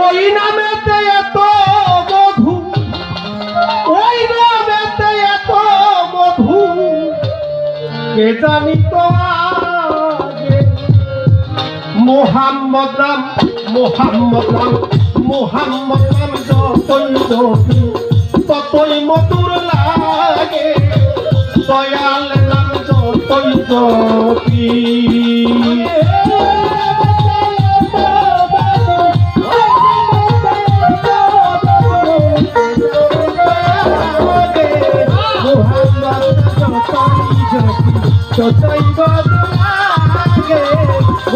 ওই নামেতে এত মধু ওই নামেতে এত মধু কে জানি তো মোহাম্মদ নাম মোহাম্মদ নাম মোহাম্মদ নাম যতই জপি ততই মধুর লাগে। দয়াল নাম যতই জপি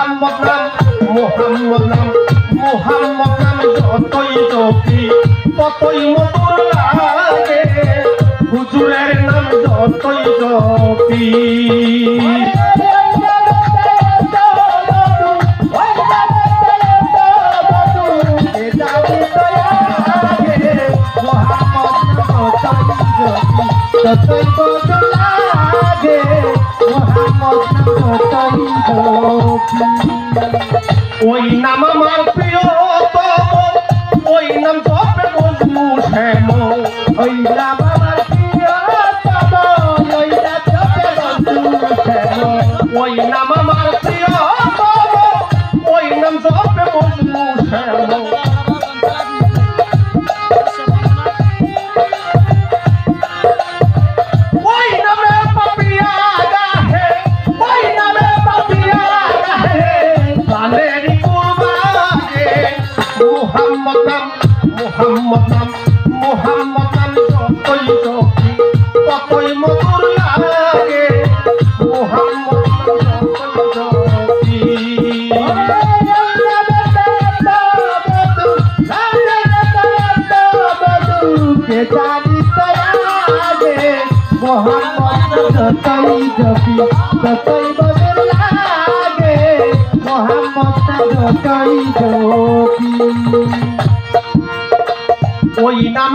মোহাম্মদ নাম মোহাম্মদ নাম মোহাম্মদ নাম যতই জপি, ততই মধুর লাগে। হুজুরের নাম যতই জপি। যতই মুহাম্মদ নাম যতই জপি মধুর লাগে। মুহাম্মদ নাম যতই জপি কে জানি তয়াগে মোহাম্মদ যতই জপি ততই বদল লাগে। মোহাম্মদ যতই জপি ওই নাম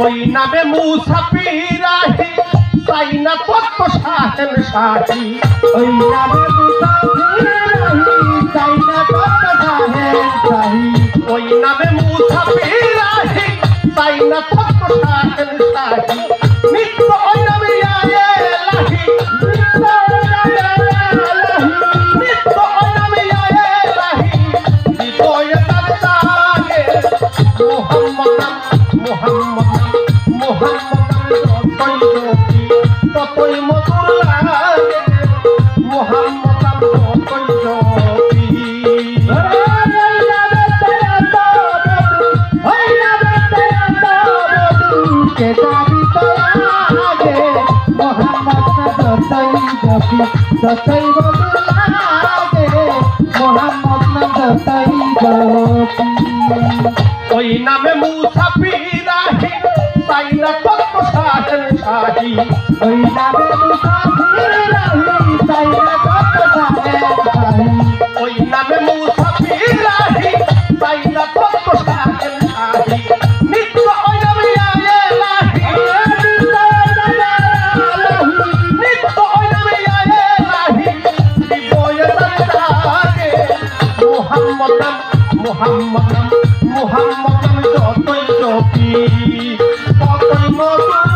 ওই নামে মুসাফিরাহি তাই না তত্ত্ব শাহেন শাহি ওই নামে মুসাফিরাহি তাই না তত্ত্ব শাহেন শাহি ওই নামে মুসাফিরাহি তাই না তত্ত্ব শাহেন শাহি নিত্য ওই নামে আয়ে লাহি, নিত্য ওই নামে আয়ে লাহি। নিত্য ওই নামে আয়ে লাহি হৃদয়ে তার জাগে মোহাম্মদ নাম মোহাম্মদ যতই বদল লাগে মোহাম্মদ নাম যতই ওই নামে মুসাফিরাহি তাই না কত সাহেল শাহি। ওই নামে মুসাফিরাহি তাই না কত সাহেল শাহি। ওই নামে মুসাফিরাহি তাই না নাম মোহাম্মদ নাম যতই জপি ততই মধুর